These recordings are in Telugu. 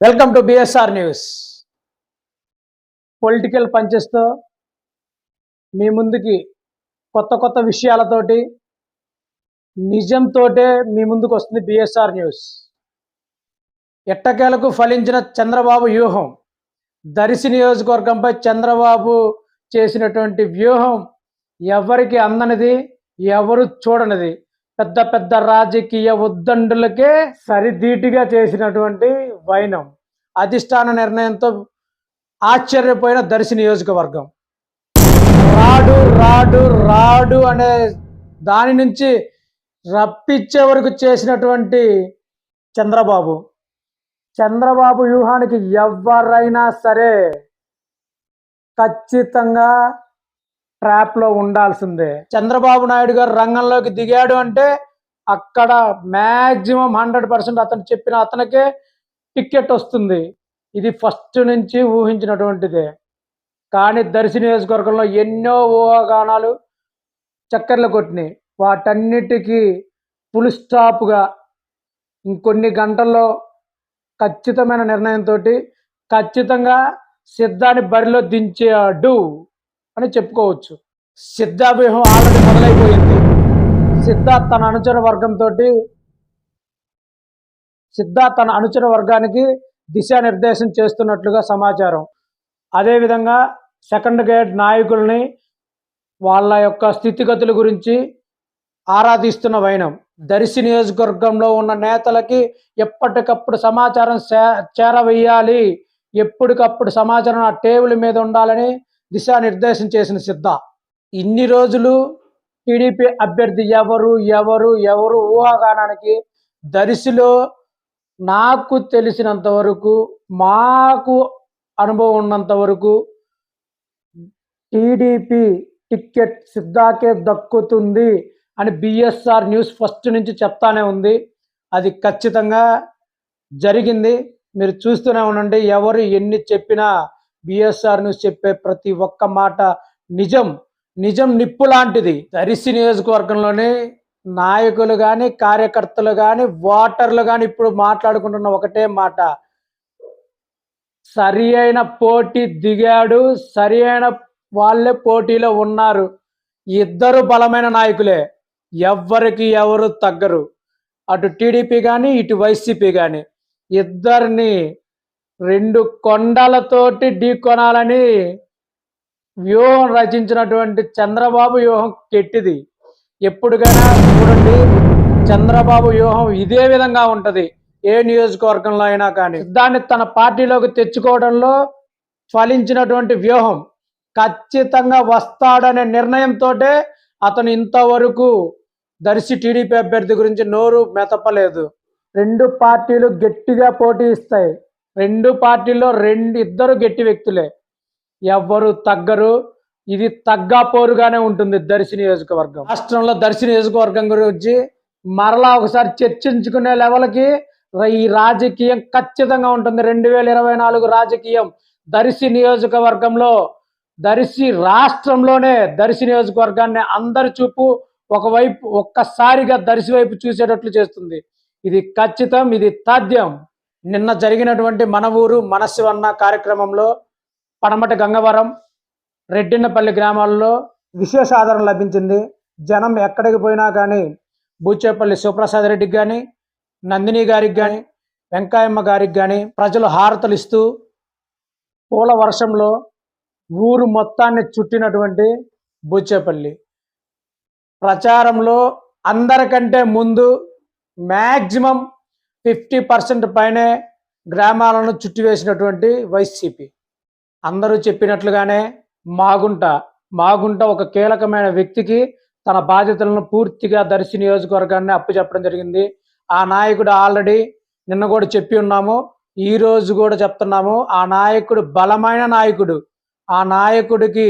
Welcome to BSR news political పంచెస్తో మీ ముందుకి కొత్త కొత్త విషయాలతోటి నిజంతోటే మీ ముందుకు వస్తుంది బిఎస్ఆర్ న్యూస్ ఎట్టకేలకు ఫలించిన చంద్రబాబు వ్యూహం దర్శి నియోజకవర్గంపై చంద్రబాబు చేసినటువంటి వ్యూహం ఎవరికి అందనిది ఎవరు చూడనిది? పెద్ద పెద్ద రాజకీయ ఉద్దండులకే సరిదీటిగా చేసినటువంటి వైనం. అధిష్టాన నిర్ణయంతో ఆశ్చర్యపోయిన దర్శి నియోజకవర్గం. రాడు రాడు రాడు అనే దాని నుంచి రప్పించే వరకు చేసినటువంటి చంద్రబాబు. చంద్రబాబు వ్యూహానికి ఎవరైనా సరే ఖచ్చితంగా ట్రాప్లో ఉండాల్సిందే. చంద్రబాబు నాయుడు గారు రంగంలోకి దిగాడు అంటే అక్కడ మ్యాక్సిమం హండ్రెడ్ పర్సెంట్ అతను చెప్పిన అతనికే టిక్కెట్ వస్తుంది. ఇది ఫస్ట్ నుంచి ఊహించినటువంటిదే. కానీ దర్శి నియోజకవర్గంలో ఎన్నో ఊహాగానాలు చక్కర్లు కొట్టినాయి. వాటన్నిటికీ ఫుల్ స్టాప్గా ఇంకొన్ని గంటల్లో ఖచ్చితమైన నిర్ణయంతో ఖచ్చితంగా సిద్ధాన్ని బరిలో దించాడు అని చెప్పుకోవచ్చు. సిద్ధావ్యూహం ఆల్రెడీ మొదలైపోయింది. సిద్ధార్థ్ తన అనుచర వర్గంతో సిద్ధార్థ తన అనుచర వర్గానికి దిశానిర్దేశం చేస్తున్నట్లుగా సమాచారం. అదేవిధంగా సెకండ్ గేట్ నాయకుల్ని వాళ్ళ యొక్క స్థితిగతుల గురించి ఆరాధిస్తున్న వైనం. దర్శి నియోజకవర్గంలో ఉన్న నేతలకి ఎప్పటికప్పుడు సమాచారం చే- చేరవేయాలి. ఎప్పటికప్పుడు సమాచారం ఆ టేబుల్ మీద ఉండాలని దిశానిర్దేశం చేసిన సిద్ధ. ఇన్ని రోజులు టీడీపీ అభ్యర్థి ఎవరు ఎవరు ఎవరు ఊహాగానానికి దరిశిలో నాకు తెలిసినంత వరకు మాకు అనుభవం ఉన్నంత వరకు టీడీపీ టిక్కెట్ సిద్ధాకే దక్కుతుంది అని బిఎస్ఆర్ న్యూస్ ఫస్ట్ నుంచి చెప్తానే ఉంది. అది ఖచ్చితంగా జరిగింది. మీరు చూస్తూనే ఉండండి. ఎవరు ఎన్ని చెప్పినా బిఎస్ఆర్ న్యూస్ చెప్పే ప్రతి ఒక్క మాట నిజం. నిజం నిప్పు లాంటిది. దరిసి నియోజకవర్గంలోని నాయకులు కానీ కార్యకర్తలు కానీ ఓటర్లు కానీ ఇప్పుడు మాట్లాడుకుంటున్న ఒకటే మాట. సరి అయిన పోటీ దిగాడు. సరి అయిన వాళ్ళే పోటీలో ఉన్నారు. ఇద్దరు బలమైన నాయకులే. ఎవ్వరికి ఎవరు తగ్గరు. అటు టీడీపీ కానీ ఇటు వైసీపీ కానీ ఇద్దరిని రెండు కొండలతోటి ఢీకొనాలని వ్యూహం రచించినటువంటి చంద్రబాబు వ్యూహం కెట్టిది. ఎప్పుడుకైనా చూడండి చంద్రబాబు వ్యూహం ఇదే విధంగా ఉంటది. ఏ నియోజకవర్గంలో అయినా కానీ. దాన్ని తన పార్టీలోకి తెచ్చుకోవడంలో ఫలించినటువంటి వ్యూహం ఖచ్చితంగా వస్తాడనే నిర్ణయంతో అతను ఇంతవరకు దర్శి టీడీపీ అభ్యర్థి గురించి నోరు మెతపలేదు రెండు పార్టీలు గట్టిగా పోటీ ఇస్తాయి. రెండు పార్టీల్లో రెండు ఇద్దరు గట్టి వ్యక్తులే. ఎవ్వరు తగ్గరు. ఇది తగ్గా పోరుగానే ఉంటుంది దర్శి నియోజకవర్గం. రాష్ట్రంలో దర్శి నియోజకవర్గం గురించి మరలా ఒకసారి చర్చించుకునే లెవెల్కి ఈ రాజకీయం ఖచ్చితంగా ఉంటుంది. రెండు వేల ఇరవై నాలుగు రాజకీయం దర్శి నియోజకవర్గంలో దర్శి రాష్ట్రంలోనే దర్శి నియోజకవర్గాన్ని అందరి చూపు ఒకవైపు ఒక్కసారిగా దర్శి వైపు చూసేటట్లు చేస్తుంది. ఇది ఖచ్చితం ఇది తథ్యం. నిన్న జరిగినటువంటి మన ఊరు మనశివన్న కార్యక్రమంలో పనమటి గంగవరం రెడ్డిన్నపల్లి గ్రామాల్లో విశేష ఆదరణ లభించింది. జనం ఎక్కడికి పోయినా కానీ బూచేపల్లి సుప్రసాద్ రెడ్డికి కానీ నందిని గారికి కానీ వెంకాయమ్మ గారికి కానీ ప్రజలు హారతలు ఇస్తూ పూల వర్షంలో ఊరు మొత్తాన్ని చుట్టినటువంటి బూచేపల్లి. ప్రచారంలో అందరికంటే ముందు మ్యాక్సిమం ఫిఫ్టీ పర్సెంట్ పైనే గ్రామాలను చుట్టివేసినటువంటి వైసీపీ. అందరూ చెప్పినట్లుగానే మాగుంట మాగుంట ఒక కీలకమైన వ్యక్తికి తన బాధ్యతలను పూర్తిగా దర్శి నియోజకవర్గాన్ని అప్పచెప్పడం జరిగింది. ఆ నాయకుడు ఆల్రెడీ నిన్న కూడా చెప్పి ఉన్నాము ఈ రోజు కూడా చెప్తున్నాము ఆ నాయకుడు బలమైన నాయకుడు ఆ నాయకుడికి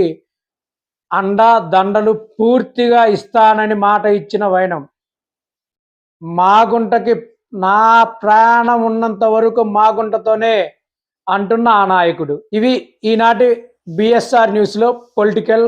అండా దండలు పూర్తిగా ఇస్తానని మాట ఇచ్చిన వైనం. మాగుంటకి నా ప్రాణం ఉన్నంత వరకు మాగుంటతోనే అంటున్న ఆ నాయకుడు. ఇవి ఈనాటి బిఎస్ఆర్ న్యూస్లో పొలిటికల్